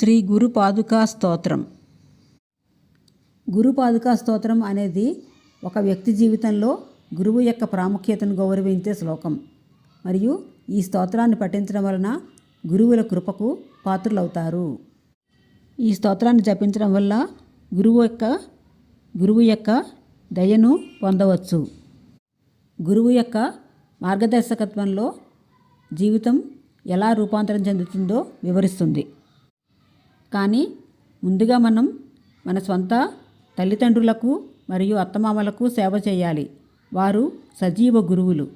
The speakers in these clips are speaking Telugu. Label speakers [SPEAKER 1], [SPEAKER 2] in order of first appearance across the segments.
[SPEAKER 1] శ్రీ గురు పాదుకా స్తోత్రం. గురు పాదుకా స్తోత్రం అనేది ఒక వ్యక్తి జీవితంలో గురువు యొక్క ప్రాముఖ్యతను గౌరవించే శ్లోకం. మరియు ఈ స్తోత్రాన్ని పఠించడం వలన గురువుల కృపకు పాత్రులవుతారు. ఈ స్తోత్రాన్ని జపించడం వల్ల గురువు యొక్క గురువు యొక్క దయను పొందవచ్చు. గురువు యొక్క మార్గదర్శకత్వంలో జీవితం ఎలా రూపాంతరం చెందుతుందో వివరిస్తుంది. కానీ ముందుగా మనం మన సొంత తల్లిదండ్రులకు మరియు అత్తమామలకు సేవ చేయాలి. వారు సజీవ గురువులు.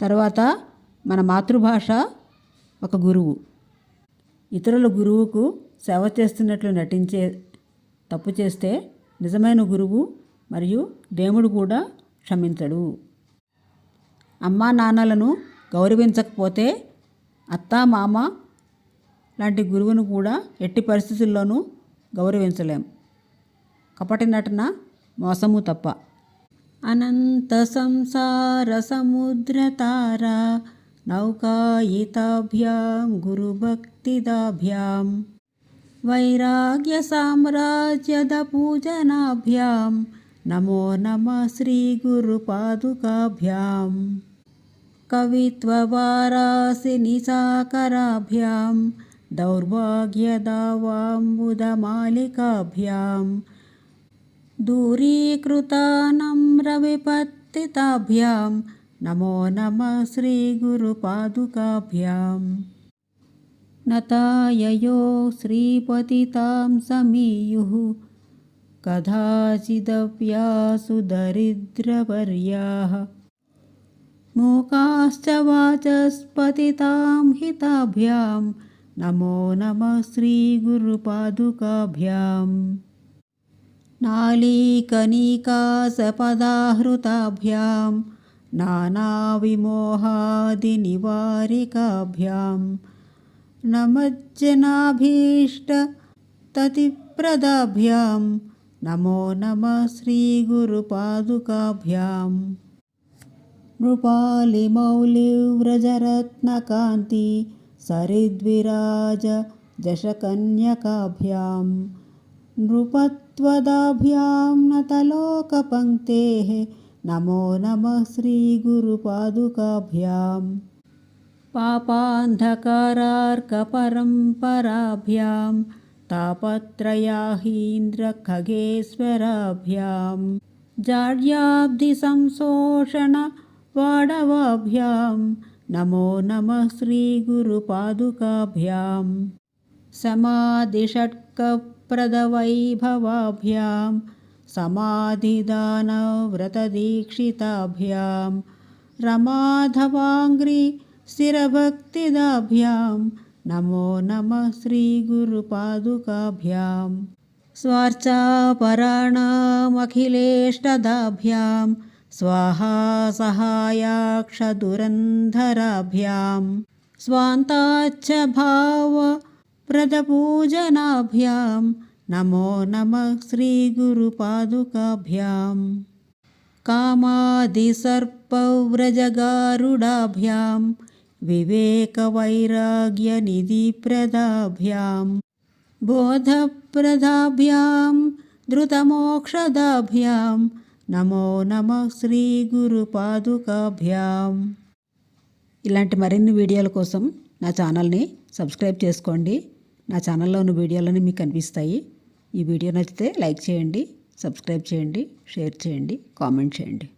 [SPEAKER 1] తర్వాత మన మాతృభాష ఒక గురువు. ఇతరుల గురువుకు సేవ చేస్తున్నట్లు నటించే తప్పు చేస్తే నిజమైన గురువు మరియు దేవుడు కూడా క్షమించడు. అమ్మా నాన్నలను గౌరవించకపోతే అత్త మామ లాంటి గురువును కూడా ఎట్టి పరిస్థితుల్లోనూ గౌరవించలేం. కపటి నటన మోసము తప్ప. అనంత సంసార సముద్రతార నౌకాయితాభ్యాం గురుభక్తిదాభ్యాం. వైరాగ్య సామ్రాజ్యద పూజనాభ్యాం. నమో నమ శ్రీ గురుపాదుకాభ్యాం కవిత్వవారాసి సాకరాభ్యాం दौर्भाग्यदावाम्बुदमालिकाभ्यां दूरीकृतानं रविपतिताभ्यां नमो नमः श्रीगुरुपादुकाभ्यां नताययो श्रीपतितां समीयुः कदाचिदप्यासुदरिद्रवर्याः मूकाश्च वाचस्पतितां हिताभ्याम् नमो नमः श्रीगुरुपादुकाभ्याम् नालीकनिकासपदाहृताभ्यां नानाविमोहादिनिवारिकाभ्यां नमज्जनाभीष्टततिप्रदाभ्यां नमो नमः श्रीगुरुपादुकाभ्यां नृपालिमौलिव्रजरत्नकान्ति सरिद्विराज जशकन्यकाभ्यां नृपत्वदाभ्यां नतलोकपङ्क्तेः नमो नमः श्रीगुरुपादुकाभ्यां पापान्धकारार्कपरम्पराभ्यां तापत्रयाहीन्द्रखगेश्वराभ्यां जाड्याब्धिसंशोषणवाडवाभ्यां नमो नमः श्रीगुरुपादुकाभ्यां समाधिषट्कप्रदवैभवाभ्यां समाधिदानव्रतदीक्षिताभ्यां रमाधवाङ्घ्रिस्थिरभक्तिदाभ्यां नमो नमः श्रीगुरुपादुकाभ्यां स्वार्चापराणामखिलेष्टदाभ्यां स्वाहा सहायाक्षदुरन्धराभ्यां स्वान्ताच्च भावप्रदपूजनाभ्यां नमो नमः श्रीगुरुपादुकाभ्यां कामादिसर्पव्रजगारुडाभ्यां विवेकवैराग्यनिधिप्रदाभ्यां बोधप्रदाभ्यां धृतमोक्षदाभ्यां నమో నమ శ్రీ గురు పాదుకాభ్యాం. ఇలాంటి మరిన్ని వీడియోల కోసం నా ఛానల్ని సబ్స్క్రైబ్ చేసుకోండి. నా ఛానల్లో ఉన్న వీడియోలన్నీ మీకు కనిపిస్తాయి ఈ వీడియో నచ్చితే లైక్ చేయండి సబ్స్క్రైబ్ చేయండి షేర్ చేయండి కామెంట్ చేయండి.